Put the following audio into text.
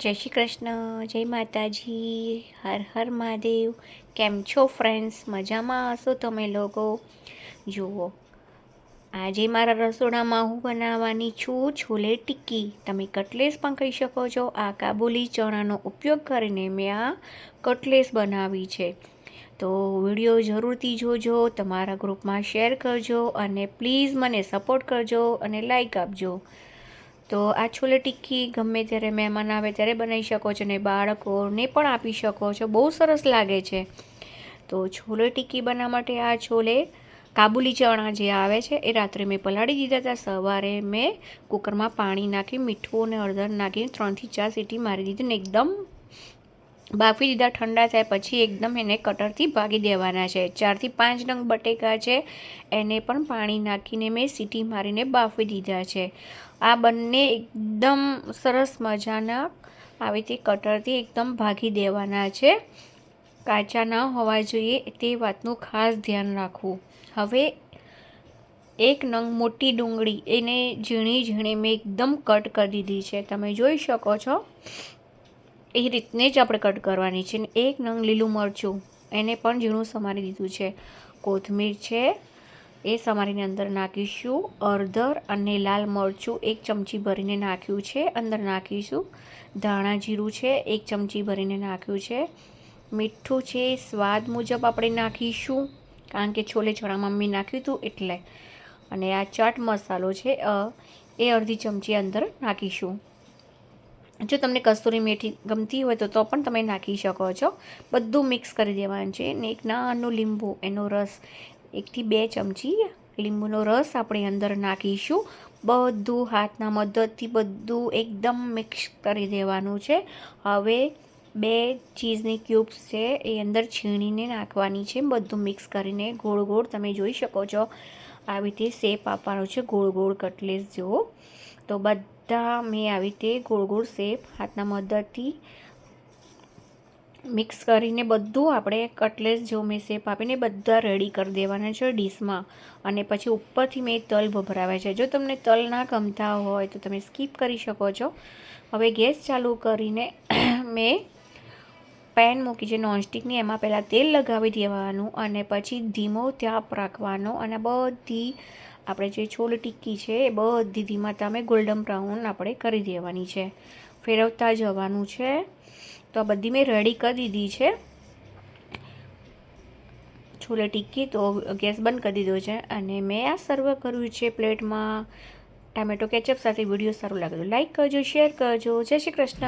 જય શ્રી કૃષ્ણ, જય માતાજી, હર હર મહાદેવ. કેમ છો ફ્રેન્ડ્સ મજામાં હશો તમે લોકો? જુઓ, આજે મારા રસોડામાં હું બનાવવાની છું છોલે ટિક્કી. તમે કટલેસ પણ કહી શકો છો. આ કાબુલી ચણાનો ઉપયોગ કરીને મેં આ કટલેસ બનાવી છે. તો વીડિયો જરૂરથી જોજો, તમારા ગ્રુપમાં શેર કરજો અને પ્લીઝ મને સપોર્ટ કરજો અને લાઈક આપજો. તો આ છોલે ટિક્કી ગમે ત્યારે મહેમાન આવે ત્યારે બનાવી શકો છો ને બાળકોને પણ આપી શકો છો. બહુ સરસ લાગે છે. તો છોલે ટિક્કી બનાવવા માટે આ છોલે કાબુલી ચણા જે આવે છે એ રાત્રે મેં પલાળી દીધા હતા. સવારે મેં કુકરમાં પાણી નાખી, મીઠું અને હળદર નાખીને ત્રણથી ચાર સીટી મારી દીધી ને એકદમ બાફી દીધા ઠંડા થાય પછી એકદમ એને કટરથી ભાગી દેવાના છે. ચારથી પાંચ નંગ બટેકા છે, એને પણ પાણી નાખીને મેં સીટી મારીને બાફી દીધા છે. આ બંને એકદમ સરસ મજાના આવી રીતે કટરથી એકદમ ભાગી દેવાના છે. કાચા ન હોવા જોઈએ તે વાતનું ખાસ ધ્યાન રાખવું. હવે એક નંગ મોટી ડુંગળી એને ઝીણી ઝીણી મેં એકદમ કટ કરી દીધી છે. તમે જોઈ શકો છો. એ રીતને જ આપણે કટ કરવાની છે એક નંગ લીલું મરચું, એને પણ ઝીણું સમારી દીધું છે. કોથમીર છે એ સમારીને અંદર નાખીશું. અડધર અને લાલ મરચું એક ચમચી ભરીને નાખ્યું છે. અંદર નાખીશું. ધાણા જીરું છે એક ચમચી ભરીને નાખ્યું છે. મીઠું છે સ્વાદ મુજબ આપણે નાખીશું. કારણ કે છોલે ચણામાં મેં નાખ્યું હતું એટલે. અને આ ચાટ મસાલો છે એ અડધી ચમચી અંદર નાખીશું. જો તમને કસ્તુરી મેથી ગમતી હોય તો તો પણ તમે નાખી શકો છો. બધું મિક્સ કરી દેવાનું છે ને એક નાનું લીંબુ, એનો રસ, એકથી બે ચમચી લીંબુનો રસ આપણે અંદર નાખીશું. બધું હાથના મદદથી બધું એકદમ મિક્સ કરી દેવાનું છે. હવે બે ચીઝની ક્યુબ્સ છે એ અંદર છીણીને નાખવાની છે. બધું મિક્સ કરીને ગોળ ગોળ તમે જોઈ શકો છો. આવી રીતે શેપ આપવાનો છે ગોળ ગોળ કટલેસ જેવો. તો બધા મેં આવી રીતે ગોળ ગોળ શેપ હાથના મદદથી મિક્સ કરીને બધું આપણે કટલેસ જો મેં શેપ આપીને બધા રેડી કરી દેવાના છે ડીશમાં. અને પછી ઉપરથી મેં તલ ભભરાવ્યા છે. જો તમને તલ ના ગમતા હોય તો તમે સ્કીપ કરી શકો છો. હવે ગેસ ચાલુ કરીને મેં પેન મૂકી છે નોનસ્ટિકની એમાં પહેલાં તેલ લગાવી દેવાનું અને પછી ધીમો ત્યાપ રાખવાનો અને બધી આપણે જે છોલ ટિક્કી છે, એ બધી ધીમા તામે ગોલ્ડન બ્રાઉન આપણે કરી દેવાની છે. ફેરવતા જવાનું છે. તો આ બધી મેં રેડી કરી દીધી છે. છોલે ટિક્કી તો ગેસ બંધ કરી દીધો છે અને મેં આ સર્વ કર્યું છે પ્લેટમાં. ટામેટો કેચઅપ સાથે વીડિયો સારું લાગે તો લાઈક કરજો શેર કરજો. જય શ્રી કૃષ્ણ.